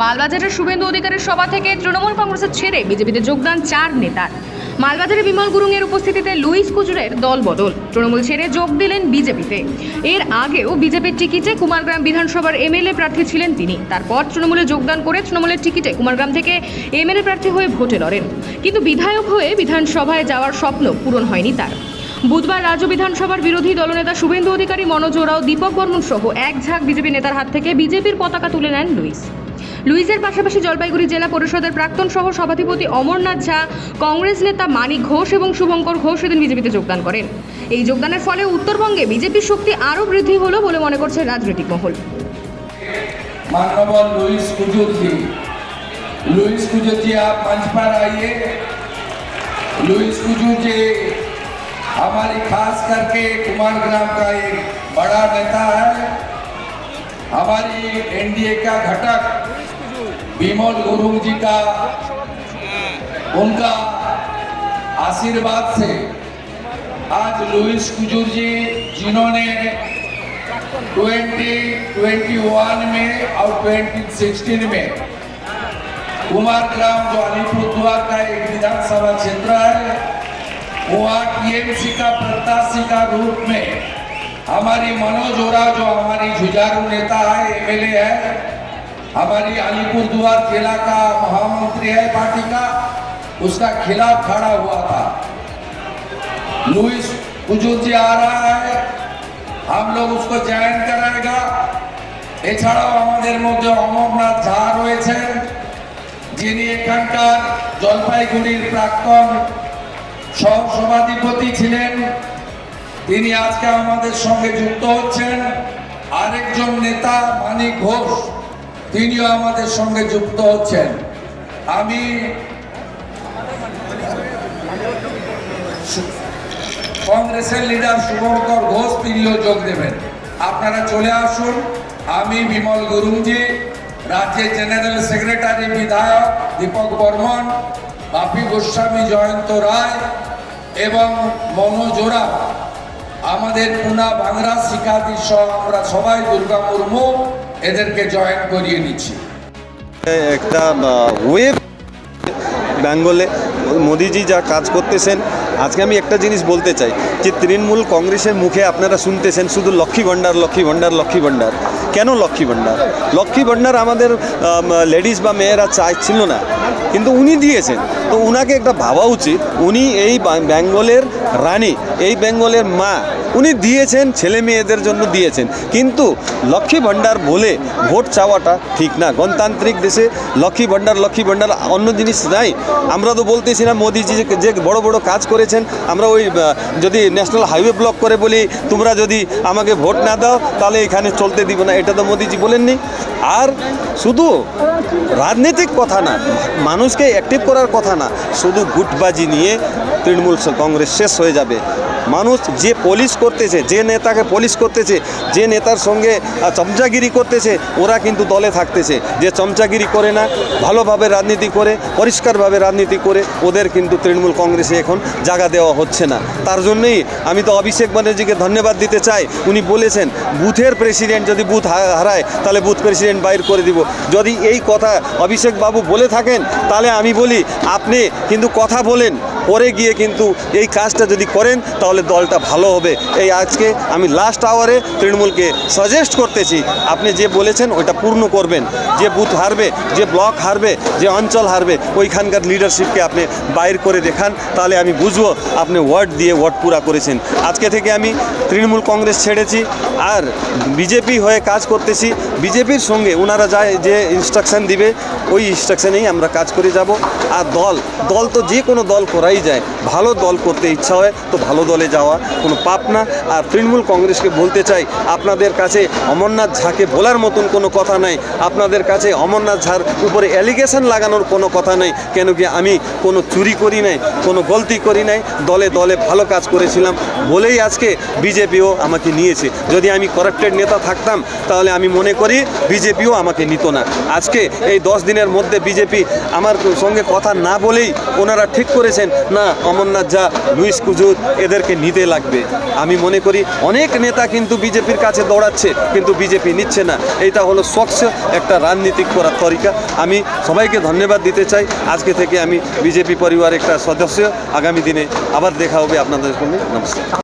মালবাজারের শুভেন্দু অধিকারের সভা থেকে তৃণমূল কংগ্রেসের ছেড়ে বিজেপিতে যোগদান চার নেতার। মালবাজারে বিমল গুরুং এর উপস্থিতিতে লুইস কুজুরের দল বদল। তৃণমূল ছেড়ে যোগ দিলেন বিজেপিতে। এর আগেও বিজেপির টিকিটে কুমারগ্রাম বিধানসভার এমএলএ প্রার্থী ছিলেন তিনি। তারপর তৃণমূলে যোগদান করে তৃণমূলের টিকিটে কুমারগ্রাম থেকে এমএলএ প্রার্থী হয়ে ভোটে লড়েন। কিন্তু বিধায়ক হয়ে বিধানসভায় যাওয়ার স্বপ্ন পূরণ হয়নি তার। বুধবার রাজ্য বিধানসভার বিরোধী দলনেতা শুভেন্দু অধিকারী, মনোজ ওরাও, দীপক বর্মন সহ এক ঝাঁক বিজেপি নেতার হাত থেকে বিজেপির পতাকা তুলে নেন লুইস। লুইসের পাশাপাশি জলপাইগুড়ি জেলা পরিষদের প্রাক্তন সহ সভাধিপতি অমরনাথ ঝা কংগ্রেস নেতা মানিক ঘোষ এবং শুভঙ্কর ঘোষ এদিন বিজেপিতে যোগদান করেন এই যোগদানের ফলে উত্তরবঙ্গে বিজেপির শক্তি আরও বৃদ্ধি হলো বলে মনে করছে রাজনৈতিক মহল माननीय लुइस कुजूर जी लुइस कुजूर जी आप मंच पर आइए लुइस कुजूर जी हमारी खास करके कुमार ग्राम का एक बड़ा नेता है हमारी एनडीए का घटक विमल गुरु जी का उनका आशीर्वाद से आज लुइस कुजूर जी, जिन्होंने 2021 में और 2016 में कुमार ग्राम जो अलीपुरद्वार का एक विधानसभा क्षेत्र है वहाँ टीएमसी का प्रत्याशी का रूप में हमारी मनोज ओरा जो हमारी जुझारू नेता है एमएलए है हमारी अलीपुर दुआर जिला का महामंत्री है पार्टी का, उसका खिलाफ खड़ा हुआ था। लुइस कुजुल जी आ रहा है, हम लोग उसको ज्वाइन कराएगा। এছাড়াও আমাদের মধ্যে অমরনাথ ঝা রয়েছেন যিনি এখানকার জলপাইগুড়ির প্রাক্তন সহসভাধিপতি ছিলেন তিনি আজকে আমাদের সঙ্গে যুক্ত হচ্ছেন আরেকজন নেতা মানিক ঘোষ তিনিও আমাদের সঙ্গে যুক্ত হচ্ছেন। আমি কংগ্রেসের লিডার শুভঙ্কর ঘোষ তিনিও যোগ দেবেন। আপনারা চলে আসুন। আমি বিমল গুরুংজি রাজ্যের জেনারেল সেক্রেটারি বিধায়ক দীপক বর্মন, বাপি গোস্বামী জয়ন্ত রায় এবং মনোজ ওরা। আমাদের পুনা বাংলা শিক্ষার্থী সহ আমরা সবাই দুর্গা মুর্মু। এদেরকে জয়েন করিয়ে নিচ্ছি। একটা ওয়েব বেঙ্গলে মোদিজি যা কাজ করতেছেন, আজকে আমি একটা জিনিস বলতে চাই, যে তৃণমূল কংগ্রেসের মুখে আপনারা শুনতেছেন শুধু লক্ষ্মী ভাণ্ডার লক্ষ্মী ভাণ্ডার লক্ষ্মী ভাণ্ডার। কেন লক্ষ্মী ভাণ্ডার? লক্ষ্মী ভাণ্ডার আমাদের লেডিস বা মেয়েরা চাইছিল না, কিন্তু উনি দিয়েছেন। তো উনাকে একটা ভাবা উচিত, উনি এই বেঙ্গলের রানী, এই বেঙ্গলের মা, উনি দিয়েছেন, ছেলে মেয়েদের জন্য দিয়েছেন। কিন্তু লক্ষ্মী ভাণ্ডার বলে ভোট চাওয়াটা ঠিক না। গণতান্ত্রিক দেশে লক্ষ্মী ভাণ্ডার লক্ষ্মী ভাণ্ডার অন্য জিনিস নাই। আমরা তো বলতেছি না, মোদিজি যে- বড় বড় কাজ করেছেন, আমরা ওই যদি ন্যাশনাল হাইওয়ে ব্লক করে বলি, তোমরা যদি আমাকে ভোট না দাও, তাহলে এখানে চলতে দিব না। এটা তো মোদিজি বলেননি। আর শুধু রাজনৈতিক কথা না, মানুষকে অ্যাক্টিভ করার কথা না, শুধু গুটবাজি নিয়ে তৃণমূল কংগ্রেস শেষ হয়ে যাবে। মানুষ যে পলিশ করতেছে, যে নেতাকে পলিশ করতেছে, যে নেতার সঙ্গে চমচাগিরি করতেছে, ওরা কিন্তু দলে থাকতেছে। যে চমচাগিরি করে না, ভালোভাবে রাজনীতি করে, পরিষ্কারভাবে রাজনীতি করে ওদের কিন্তু তৃণমূল কংগ্রেসে এখন জায়গা দেওয়া হচ্ছে না। তার জন্যই আমি তো অভিষেক ব্যানার্জিকে ধন্যবাদ দিতে চাই। উনি বলেছেন, বুথের প্রেসিডেন্ট যদি বুথ হারায়, তাহলে বুথ প্রেসিডেন্ট বাইর করে দিব। যদি এই কথা অভিষেক বাবু বলে থাকেন, তাহলে আমি বলি, আপনি কিন্তু কথা বলেন। পরে গিয়ে কিন্তু এই কাজটা যদি করেন, তাহলে দলটা ভালো হবে। এই আজকে আমি লাস্ট আওয়ারে তৃণমূলকে সাজেস্ট করতেছি, আপনি যে বলেছেন ওইটা পূর্ণ করবেন। যে বুথ হারবে, যে ব্লক হারবে, যে অঞ্চল হারবে, ওইখানকার লিডারশিপকে আপনি বাইর করে দেখান, তাহলে আমি বুঝব আপনি ওয়ার্ড দিয়ে ওয়ার্ড পুরা করেছেন। আজকে থেকে আমি তৃণমূল কংগ্রেস ছেড়েছি, আর বিজেপি হয়ে কাজ করতেছি। বিজেপির সঙ্গে ওনারা যায় যে ইনস্ট্রাকশান দিবে, ওই ইনস্ট্রাকশানেই আমরা কাজ করে যাব। আর দল দল তো যে কোনো দল করাই যায়। ভালো দল করতে ইচ্ছা হয়, তো ভালো দলে যাওয়া কোনো পাপ না। আর তৃণমূল কংগ্রেসকে বলতে চাই, আপনাদের কাছে অমরনাথ ঝাকে বলার মতন কোনো কথা নাই। আপনাদের কাছে অমরনাথ ঝার উপরে অ্যালিগেশন লাগানোর কোনো কথা নেই। কেন কি আমি কোনো চুরি করি নাই, কোনো গলতি করি নাই। দলে দলে ভালো কাজ করেছিলাম বলেই আজকে বিজেপিও আমাকে নিয়েছে। যদি আমি করাপ্টেড নেতা থাকতাম, তাহলে আমি মনে করি বিজেপিও আমাকে নিত না। আজকে এই দশ দিনের মধ্যে বিজেপি আমার সঙ্গে কথা না বলেই ওনারা ঠিক করেছেন। না, অমরনাথ ঝা, লুইস কুজুর এদেরকে নিতে লাগবে। আমি মনে করি অনেক নেতা কিন্তু বিজেপির কাছে দৌড়াচ্ছে, কিন্তু বিজেপি নিচ্ছে না। এইটা হলো স্বচ্ছ একটা রাজনীতি করার তরিকা। আমি সবাইকে ধন্যবাদ দিতে চাই। আজকে থেকে আমি বিজেপি পরিবার একটা সদস্য। আগামী দিনে আবার দেখা হবে আপনাদের সঙ্গে। নমস্কার।